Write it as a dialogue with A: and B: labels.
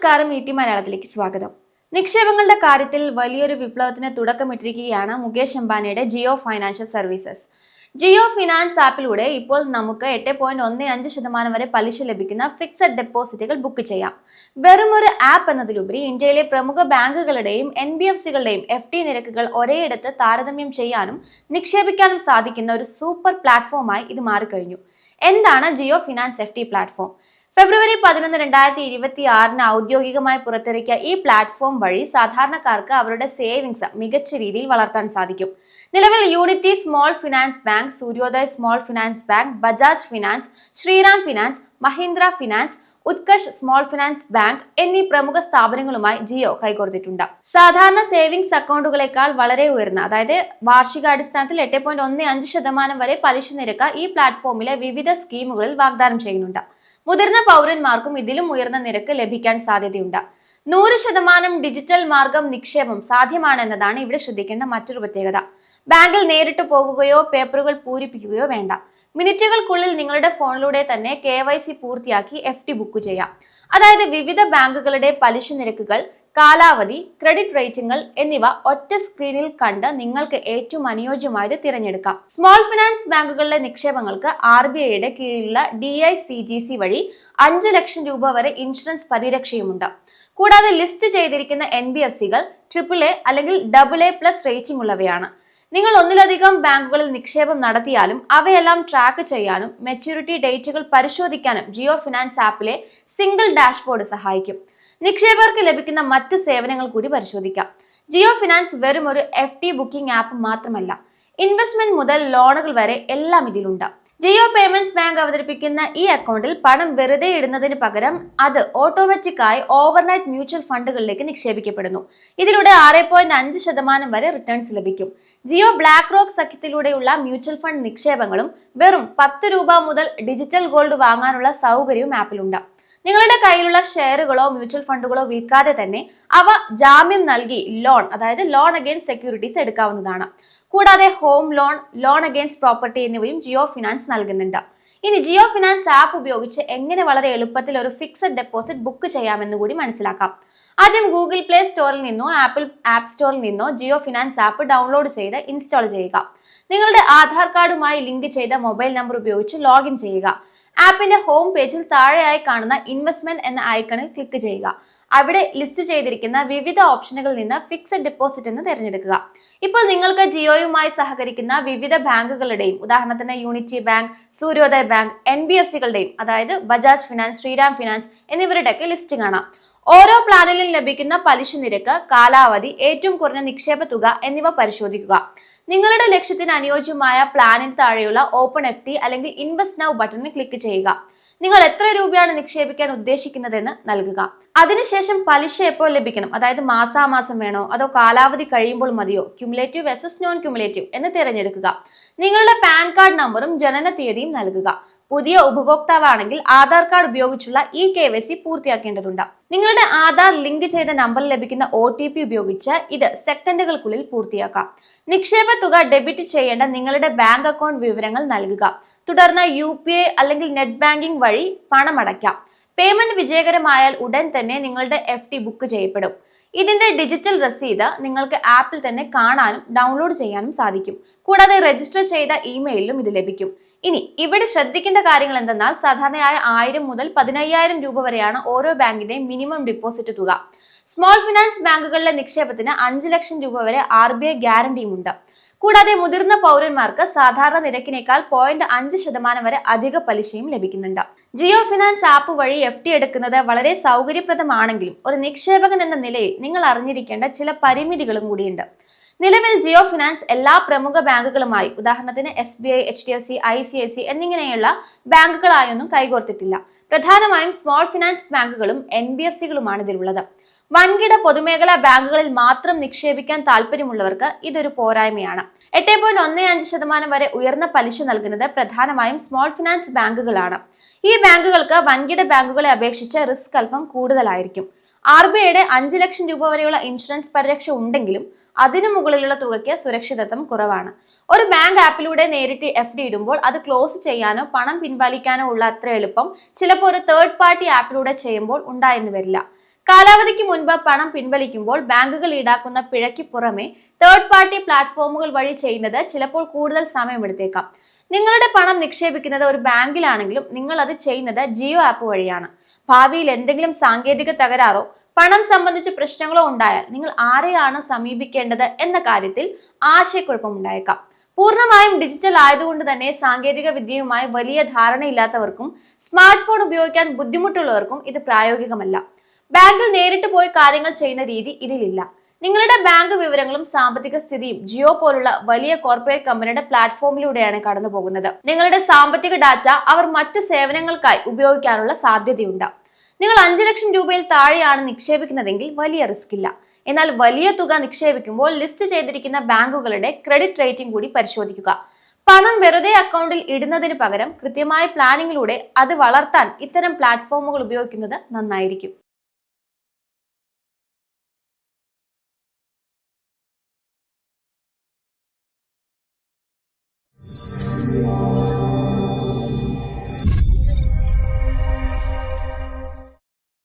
A: നമസ്കാരം E T മലയാളത്തിലേക്ക് സ്വാഗതം. നിക്ഷേപങ്ങളുടെ കാര്യത്തിൽ വലിയൊരു വിപ്ലവത്തിന് തുടക്കമിട്ടിരിക്കുകയാണ് മുകേഷ് അംബാനിയുടെ Jio financial services. Jio finance ആപ്പിലൂടെ ഇപ്പോൾ നമുക്ക് എട്ട് പോയിന്റ് ഒന്ന് അഞ്ച് ശതമാനം വരെ പലിശ ലഭിക്കുന്ന ഫിക്സഡ് ഡെപ്പോസിറ്റുകൾ ബുക്ക് ചെയ്യാം. വെറും ഒരു ആപ്പ് എന്നതിലുപരി ഇന്ത്യയിലെ പ്രമുഖ ബാങ്കുകളുടെയും എൻ ബി എഫ് സികളുടെയും എഫ് ഡി നിരക്കുകൾ ഒരേയിടത്ത് താരതമ്യം ചെയ്യാനും നിക്ഷേപിക്കാനും സാധിക്കുന്ന ഒരു സൂപ്പർ പ്ലാറ്റ്ഫോമായി ഇത് മാറിക്കഴിഞ്ഞു. എന്താണ് Jio finance F D platform? ഫെബ്രുവരി പതിനൊന്ന് രണ്ടായിരത്തി ഇരുപത്തി ആറിന് ഔദ്യോഗികമായി പുറത്തിറക്കിയ ഈ പ്ലാറ്റ്ഫോം വഴി സാധാരണക്കാർക്ക് അവരുടെ സേവിങ്സ് മികച്ച രീതിയിൽ വളർത്താൻ സാധിക്കും. നിലവിൽ Unity small finance bank Suryoday small finance bank Bajaj finance Shriram finance Mahindra finance Utkarsh small finance bank എന്നീ പ്രമുഖ സ്ഥാപനങ്ങളുമായി ജിയോ കൈകോർത്തിട്ടുണ്ട്. സാധാരണ സേവിങ്സ് അക്കൗണ്ടുകളെക്കാൾ വളരെ ഉയർന്ന അതായത് വാർഷികാടിസ്ഥാനത്തിൽ എട്ട് പോയിന്റ് ഒന്ന് അഞ്ച് ശതമാനം വരെ പലിശ നിരക്ക് ഈ പ്ലാറ്റ്ഫോമിലെ വിവിധ സ്കീമുകളിൽ വാഗ്ദാനം ചെയ്യുന്നുണ്ട്. മുതിർന്ന പൗരന്മാർക്കും ഇതിലും ഉയർന്ന നിരക്ക് ലഭിക്കാൻ സാധ്യതയുണ്ട്. നൂറ് ശതമാനം ഡിജിറ്റൽ മാർഗം നിക്ഷേപം സാധ്യമാണെന്നതാണ് ഇവിടെ ശ്രദ്ധിക്കേണ്ട മറ്റൊരു പ്രത്യേകത. ബാങ്കിൽ നേരിട്ട് പോകുകയോ പേപ്പറുകൾ പൂരിപ്പിക്കുകയോ വേണ്ട. മിനിറ്റുകൾക്കുള്ളിൽ നിങ്ങളുടെ ഫോണിലൂടെ തന്നെ കെ പൂർത്തിയാക്കി എഫ് ബുക്ക് ചെയ്യാം. അതായത് വിവിധ ബാങ്കുകളുടെ പലിശ നിരക്കുകൾ കാലാവധി ക്രെഡിറ്റ് റേറ്റിംഗുകൾ എന്നിവ ഒറ്റ സ്ക്രീനിൽ കണ്ട് നിങ്ങൾക്ക് ഏറ്റവും അനുയോജ്യമായത് തിരഞ്ഞെടുക്കാം. സ്മോൾ ഫിനാൻസ് ബാങ്കുകളിലെ നിക്ഷേപങ്ങൾക്ക് ആർ ബി ഐയുടെ കീഴിലുള്ള D I C G C വഴി അഞ്ച് ലക്ഷം രൂപ വരെ ഇൻഷുറൻസ് പരിരക്ഷയുമുണ്ട്. കൂടാതെ ലിസ്റ്റ് ചെയ്തിരിക്കുന്ന എൻ ബി എഫ് സികൾ ട്രിപ്പിൾ എ അല്ലെങ്കിൽ ഡബിൾ എ പ്ലസ് റേറ്റിംഗ് ഉള്ളവയാണ് നിങ്ങൾ ഒന്നിലധികം ബാങ്കുകളിൽ നിക്ഷേപം നടത്തിയാലും അവയെല്ലാം ട്രാക്ക് ചെയ്യാനും മെച്യൂരിറ്റി ഡേറ്റുകൾ പരിശോധിക്കാനും ജിയോ ഫിനാൻസ് ആപ്പിലെ സിംഗിൾ ഡാഷ്ബോർഡ് സഹായിക്കും. നിക്ഷേപകർക്ക് ലഭിക്കുന്ന മറ്റ് സേവനങ്ങൾ കൂടി പരിശോധിക്കാം. ജിയോ ഫിനാൻസ് വെറും ഒരു എഫ് ടി ബുക്കിംഗ് ആപ്പ് മാത്രമല്ല ഇൻവെസ്റ്റ്മെന്റ് മുതൽ ലോണുകൾ വരെ എല്ലാം ഇതിലുണ്ട്. ജിയോ പേയ്മെന്റ്സ് ബാങ്ക് അവതരിപ്പിക്കുന്ന ഈ അക്കൗണ്ടിൽ പണം വെറുതെ ഇടുന്നതിന് പകരം അത് ഓട്ടോമാറ്റിക്കായി ഓവർനൈറ്റ് മ്യൂച്വൽ ഫണ്ടുകളിലേക്ക് നിക്ഷേപിക്കപ്പെടുന്നു. ഇതിലൂടെ ആറ് പോയിന്റ് അഞ്ച് ശതമാനം വരെ റിട്ടേൺസ് ലഭിക്കും. ജിയോ ബ്ലാക്ക് റോക്ക് സഖ്യത്തിലൂടെയുള്ള മ്യൂച്വൽ ഫണ്ട് നിക്ഷേപങ്ങളും വെറും പത്ത് രൂപ മുതൽ ഡിജിറ്റൽ ഗോൾഡ് വാങ്ങാനുള്ള സൗകര്യവും ആപ്പിലുണ്ട്. നിങ്ങളുടെ കയ്യിലുള്ള ഷെയറുകളോ മ്യൂച്വൽ ഫണ്ടുകളോ വിൽക്കാതെ തന്നെ അവ ജാമ്യം നൽകി ലോൺ അതായത് ലോൺ അഗെയിൻസ്റ്റ് സെക്യൂരിറ്റീസ് എടുക്കാവുന്നതാണ്. കൂടാതെ home loan loan against property എന്നിവയും ജിയോ ഫിനാൻസ് നൽകുന്നുണ്ട്. ഇനി ജിയോ ഫിനാൻസ് ആപ്പ് ഉപയോഗിച്ച് എങ്ങനെ വളരെ എളുപ്പത്തിൽ ഒരു ഫിക്സഡ് ഡെപ്പോസിറ്റ് ബുക്ക് ചെയ്യാമെന്ന് കൂടി മനസ്സിലാക്കാം. ആദ്യം ഗൂഗിൾ പ്ലേ സ്റ്റോറിൽ നിന്നോ ആപ്പിൾ ആപ്പ് സ്റ്റോറിൽ നിന്നോ ജിയോ ഫിനാൻസ് ആപ്പ് ഡൗൺലോഡ് ചെയ്ത് ഇൻസ്റ്റാൾ ചെയ്യുക. നിങ്ങളുടെ ആധാർ കാർഡുമായി ലിങ്ക് ചെയ്ത മൊബൈൽ നമ്പർ ഉപയോഗിച്ച് ലോഗിൻ ചെയ്യുക. ആപ്പിന്റെ ഹോം പേജിൽ താഴെയായി കാണുന്ന ഇൻവെസ്റ്റ്മെന്റ് എന്ന ഐക്കണിൽ ക്ലിക്ക് ചെയ്യുക. അവിടെ ലിസ്റ്റ് ചെയ്തിരിക്കുന്ന വിവിധ ഓപ്ഷനുകളിൽ നിന്ന് ഫിക്സഡ് ഡെപ്പോസിറ്റ് എന്ന് തിരഞ്ഞെടുക്കുക. ഇപ്പോൾ നിങ്ങൾക്ക് ജിയോയുമായി സഹകരിക്കുന്ന വിവിധ ബാങ്കുകളുടെയും ഉദാഹരണത്തിന് Unity bank Suryoday bank N B F സികളുടെയും അതായത് ബജാജ് ഫിനാൻസ് ശ്രീരാം ഫിനാൻസ് എന്നിവരുടെയൊക്കെ ലിസ്റ്റ് കാണാം. ഓരോ പ്ലാനിലും ലഭിക്കുന്ന പലിശ നിരക്ക് കാലാവധി ഏറ്റവും കുറഞ്ഞ നിക്ഷേപ തുക എന്നിവ പരിശോധിക്കുക. നിങ്ങളുടെ ലക്ഷ്യത്തിന് അനുയോജ്യമായ പ്ലാനിന് താഴെയുള്ള ഓപ്പൺ എഫ് ടി അല്ലെങ്കിൽ ഇൻവെസ്റ്റ് നൗ ബട്ടണിൽ ക്ലിക്ക് ചെയ്യുക. നിങ്ങൾ എത്ര രൂപയാണ് നിക്ഷേപിക്കാൻ ഉദ്ദേശിക്കുന്നതെന്ന് നൽകുക. അതിനുശേഷം പലിശ എപ്പോൾ ലഭിക്കണം? അതായത് മാസാമാസം വേണോ? അതോ കാലാവധി കഴിയുമ്പോൾ മതിയോ? ക്യുമുലേറ്റീവ് വെസസ് നോൺ ക്യുമുലേറ്റീവ് എന്ന് തിരഞ്ഞെടുക്കുക. നിങ്ങളുടെ പാൻ കാർഡ് നമ്പറും ജനന തീയതിയും നൽകുക. പുതിയ ഉപഭോക്താവാണെങ്കിൽ ആധാർ കാർഡ് ഉപയോഗിച്ചുള്ള ഇ കെ വൈ സി പൂർത്തിയാക്കേണ്ടതുണ്ട്. നിങ്ങളുടെ ആധാർ ലിങ്ക് ചെയ്ത നമ്പറിൽ ലഭിക്കുന്ന ഒ ടി പി ഉപയോഗിച്ച് ഇത് സെക്കൻഡുകൾക്കുള്ളിൽ പൂർത്തിയാക്കാം. നിക്ഷേപ തുക ഡെബിറ്റ് ചെയ്യേണ്ട നിങ്ങളുടെ ബാങ്ക് അക്കൗണ്ട് വിവരങ്ങൾ നൽകുക. തുടർന്ന് യു പി ഐ അല്ലെങ്കിൽ നെറ്റ് ബാങ്കിംഗ് വഴി പണം അടയ്ക്കാം. പേയ്മെന്റ് വിജയകരമായാൽ ഉടൻ തന്നെ നിങ്ങളുടെ എഫ് ടി ബുക്ക് ചെയ്യപ്പെടും. ഇതിന്റെ ഡിജിറ്റൽ രസീത് നിങ്ങൾക്ക് ആപ്പിൽ തന്നെ കാണാനും ഡൗൺലോഡ് ചെയ്യാനും സാധിക്കും. കൂടാതെ രജിസ്റ്റർ ചെയ്ത ഇമെയിലും ഇത് ലഭിക്കും. ഇനി ഇവിടെ ശ്രദ്ധിക്കേണ്ട കാര്യങ്ങൾ എന്തെന്നാൽ സാധാരണയായ ആയിരം മുതൽ പതിനയ്യായിരം രൂപ വരെയാണ് ഓരോ ബാങ്കിന്റെയും മിനിമം ഡിപ്പോസിറ്റ് തുക. സ്മോൾ ഫിനാൻസ് ബാങ്കുകളിലെ നിക്ഷേപത്തിന് അഞ്ച് ലക്ഷം രൂപ വരെ ആർ ബി ഐ ഗ്യാരണ്ടിയും ഉണ്ട്. കൂടാതെ മുതിർന്ന പൗരന്മാർക്ക് സാധാരണ നിരക്കിനേക്കാൾ പോയിന്റ് അഞ്ച് ശതമാനം വരെ അധിക പലിശയും ലഭിക്കുന്നുണ്ട്. ജിയോ ഫിനാൻസ് ആപ്പ് വഴി എഫ് ടി എടുക്കുന്നത് വളരെ സൗകര്യപ്രദമാണെങ്കിലും ഒരു നിക്ഷേപകൻ എന്ന നിലയിൽ നിങ്ങൾ അറിഞ്ഞിരിക്കേണ്ട ചില പരിമിതികളും കൂടിയുണ്ട്. നിലവിൽ ജിയോ ഫിനാൻസ് എല്ലാ പ്രമുഖ ബാങ്കുകളുമായി ഉദാഹരണത്തിന് S B I H D F C I C I C എന്നിങ്ങനെയുള്ള ബാങ്കുകളായൊന്നും കൈകോർത്തിട്ടില്ല. പ്രധാനമായും സ്മോൾ ഫിനാൻസ് ബാങ്കുകളും എൻ ബി എഫ് സികളുമാണ് ഇതിലുള്ളത്. വൻകിട പൊതുമേഖലാ ബാങ്കുകളിൽ മാത്രം നിക്ഷേപിക്കാൻ താല്പര്യമുള്ളവർക്ക് ഇതൊരു പോരായ്മയാണ്. എട്ട് പോയിന്റ് ഒന്ന് അഞ്ച് ശതമാനം വരെ ഉയർന്ന പലിശ നൽകുന്നത് പ്രധാനമായും സ്മോൾ ഫിനാൻസ് ബാങ്കുകളാണ്. ഈ ബാങ്കുകൾക്ക് വൻകിട ബാങ്കുകളെ അപേക്ഷിച്ച് റിസ്ക് അല്പം കൂടുതലായിരിക്കും. ആർ ബി ഐയുടെ അഞ്ച് ലക്ഷം രൂപ വരെയുള്ള ഇൻഷുറൻസ് പരിരക്ഷ ഉണ്ടെങ്കിലും അതിനു മുകളിലുള്ള തുകയ്ക്ക് സുരക്ഷിതത്വം കുറവാണ്. ഒരു ബാങ്ക് ആപ്പിലൂടെ നേരിട്ട് എഫ് ഡി ഇടുമ്പോൾ അത് ക്ലോസ് ചെയ്യാനോ പണം പിൻവലിക്കാനോ ഉള്ള അത്ര എളുപ്പം ചിലപ്പോൾ ഒരു തേർഡ് പാർട്ടി ആപ്പിലൂടെ ചെയ്യുമ്പോൾ ഉണ്ടായെന്ന് വരില്ല. കാലാവധിക്ക് മുൻപ് പണം പിൻവലിക്കുമ്പോൾ ബാങ്കുകൾ ഈടാക്കുന്ന പിഴയ്ക്ക് പുറമെ തേർഡ് പാർട്ടി പ്ലാറ്റ്ഫോമുകൾ വഴി ചെയ്യുന്നത് ചിലപ്പോൾ കൂടുതൽ സമയമെടുത്തേക്കാം നിങ്ങളുടെ പണം നിക്ഷേപിക്കുന്നത് ഒരു ബാങ്കിലാണെങ്കിലും നിങ്ങൾ അത് ചെയ്യുന്നത് ജിയോ ആപ്പ് വഴിയാണ്. ഭാവിയിൽ എന്തെങ്കിലും സാങ്കേതിക തകരാറോ പണം സംബന്ധിച്ച് പ്രശ്നങ്ങളോ ഉണ്ടായാൽ നിങ്ങൾ ആരെയാണ് സമീപിക്കേണ്ടത് എന്ന കാര്യത്തിൽ ആശയക്കുഴപ്പമുണ്ടായേക്കാം. പൂർണമായും ഡിജിറ്റൽ ആയതുകൊണ്ട് തന്നെ സാങ്കേതിക വിദ്യയുമായി വലിയ ധാരണയില്ലാത്തവർക്കും സ്മാർട്ട് ഫോൺ ഉപയോഗിക്കാൻ ബുദ്ധിമുട്ടുള്ളവർക്കും ഇത് പ്രായോഗികമല്ല. ബാങ്കിൽ നേരിട്ട് പോയി കാര്യങ്ങൾ ചെയ്യുന്ന രീതി ഇതിലില്ല. നിങ്ങളുടെ ബാങ്ക് വിവരങ്ങളും സാമ്പത്തിക സ്ഥിതിയും ജിയോ പോലുള്ള വലിയ കോർപ്പറേറ്റ് കമ്പനിയുടെ പ്ലാറ്റ്ഫോമിലൂടെയാണ് കടന്നു പോകുന്നത് നിങ്ങളുടെ സാമ്പത്തിക ഡാറ്റ അവർ മറ്റു സേവനങ്ങൾക്കായി ഉപയോഗിക്കാനുള്ള സാധ്യതയുണ്ട്. നിങ്ങൾ അഞ്ചു ലക്ഷം രൂപയിൽ താഴെയാണ് നിക്ഷേപിക്കുന്നതെങ്കിൽ വലിയ റിസ്ക് ഇല്ല. എന്നാൽ വലിയ തുക നിക്ഷേപിക്കുമ്പോൾ ലിസ്റ്റ് ചെയ്തിരിക്കുന്ന ബാങ്കുകളുടെ ക്രെഡിറ്റ് റേറ്റിംഗ് കൂടി പരിശോധിക്കുക. പണം വെറുതെ അക്കൗണ്ടിൽ ഇടുന്നതിന് പകരം കൃത്യമായ പ്ലാനിങ്ങിലൂടെ അത് വളർത്താൻ ഇത്തരം പ്ലാറ്റ്ഫോമുകൾ ഉപയോഗിക്കുന്നത് നന്നായിരിക്കും.